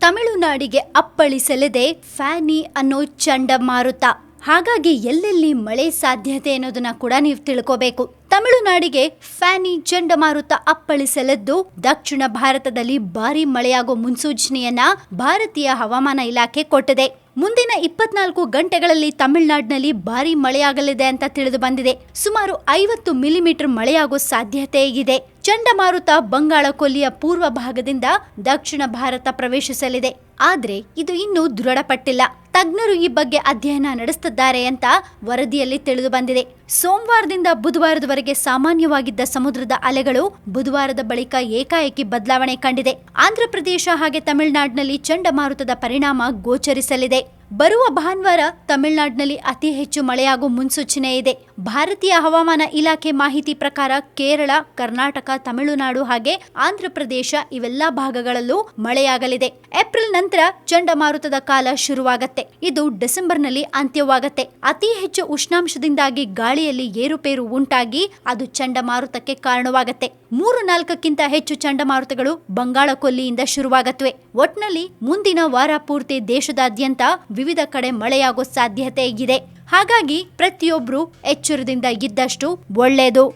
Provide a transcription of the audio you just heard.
ತಮಿಳುನಾಡಿಗೆ ಅಪ್ಪಳಿಸಲಿದೆ ಫ್ಯಾನಿ ಅನ್ನೋ ಚಂಡಮಾರುತ ಹಾಗಾಗಿ ಎಲ್ಲೆಲ್ಲಿ ಮಳೆ ಸಾಧ್ಯತೆ ಅನ್ನೋದನ್ನ ಕೂಡ ನೀವು ತಿಳ್ಕೋಬೇಕು. ತಮಿಳುನಾಡಿಗೆ ಫ್ಯಾನಿ ಚಂಡಮಾರುತ ಅಪ್ಪಳಿಸಲಿದ್ದು ದಕ್ಷಿಣ ಭಾರತದಲ್ಲಿ ಭಾರಿ ಮಳೆಯಾಗೋ ಮುನ್ಸೂಚನೆಯನ್ನ ಭಾರತೀಯ ಹವಾಮಾನ ಇಲಾಖೆ ಕೊಟ್ಟಿದೆ. ಮುಂದಿನ ಇಪ್ಪತ್ನಾಲ್ಕು ಗಂಟೆಗಳಲ್ಲಿ ತಮಿಳುನಾಡಿನಲ್ಲಿ ಭಾರಿ ಮಳೆಯಾಗಲಿದೆ ಅಂತ ತಿಳಿದು ಬಂದಿದೆ. ಸುಮಾರು ಐವತ್ತು ಮಿಲಿಮೀಟರ್ ಮಳೆಯಾಗೋ ಸಾಧ್ಯತೆ ಇದೆ. ಚಂಡಮಾರುತ ಬಂಗಾಳ ಕೊಲ್ಲಿಯ ಪೂರ್ವ ಭಾಗದಿಂದ ದಕ್ಷಿಣ ಭಾರತ ಪ್ರವೇಶಿಸಲಿದೆ. ಆದರೆ ಇದು ಇನ್ನೂ ದೃಢಪಟ್ಟಿಲ್ಲ. ತಜ್ಞರು ಈ ಬಗ್ಗೆ ಅಧ್ಯಯನ ನಡೆಸುತ್ತಿದ್ದಾರೆ ಅಂತ ವರದಿಯಲ್ಲಿ ತಿಳಿದು ಬಂದಿದೆ ಸೋಮವಾರದಿಂದ ಬುಧವಾರದವರೆಗೆ ಸಾಮಾನ್ಯವಾಗಿದ್ದ ಸಮುದ್ರದ ಅಲೆಗಳು ಬುಧವಾರದ ಬಳಿಕ ಏಕಾಏಕಿ ಬದಲಾವಣೆ ಕಂಡಿದೆ. ಆಂಧ್ರಪ್ರದೇಶ ಹಾಗೆ ತಮಿಳುನಾಡಿನಲ್ಲಿ ಚಂಡಮಾರುತದ ಪರಿಣಾಮ ಗೋಚರಿಸಲಿದೆ. ಬರುವ ಭಾನುವಾರ ತಮಿಳುನಾಡಿನಲ್ಲಿ ಅತಿ ಹೆಚ್ಚು ಮಳೆಯಾಗುವ ಮುನ್ಸೂಚನೆ ಇದೆ. ಭಾರತೀಯ ಹವಾಮಾನ ಇಲಾಖೆ ಮಾಹಿತಿ ಪ್ರಕಾರ ಕೇರಳ, ಕರ್ನಾಟಕ, ತಮಿಳುನಾಡು ಹಾಗೆ ಆಂಧ್ರಪ್ರದೇಶ ಇವೆಲ್ಲಾ ಭಾಗಗಳಲ್ಲೂ ಮಳೆಯಾಗಲಿದೆ. ಏಪ್ರಿಲ್ ನಂತರ ಚಂಡಮಾರುತದ ಕಾಲ ಶುರುವಾಗತ್ತೆ. ಇದು ಡಿಸೆಂಬರ್ನಲ್ಲಿ ಅಂತ್ಯವಾಗತ್ತೆ. ಅತಿ ಹೆಚ್ಚು ಉಷ್ಣಾಂಶದಿಂದಾಗಿ ಗಾಳಿಯಲ್ಲಿ ಏರುಪೇರು ಉಂಟಾಗಿ ಅದು ಚಂಡಮಾರುತಕ್ಕೆ ಕಾರಣವಾಗತ್ತೆ. ಮೂರು ನಾಲ್ಕಕ್ಕಿಂತ ಹೆಚ್ಚು ಚಂಡಮಾರುತಗಳು ಬಂಗಾಳ ಕೊಲ್ಲಿಯಿಂದ ಶುರುವಾಗತ್ವೆ. ಒಟ್ನಲ್ಲಿ ಮುಂದಿನ ವಾರ ಪೂರ್ತಿ ದೇಶದಾದ್ಯಂತ ವಿವಿಧ ಕಡೆ ಮಳೆಯಾಗೋ ಸಾಧ್ಯತೆ ಇದೆ. ಹಾಗಾಗಿ ಪ್ರತಿಯೊಬ್ರು ಎಚ್ಚರದಿಂದ ಇದ್ದಷ್ಟು ಒಳ್ಳೆಯದು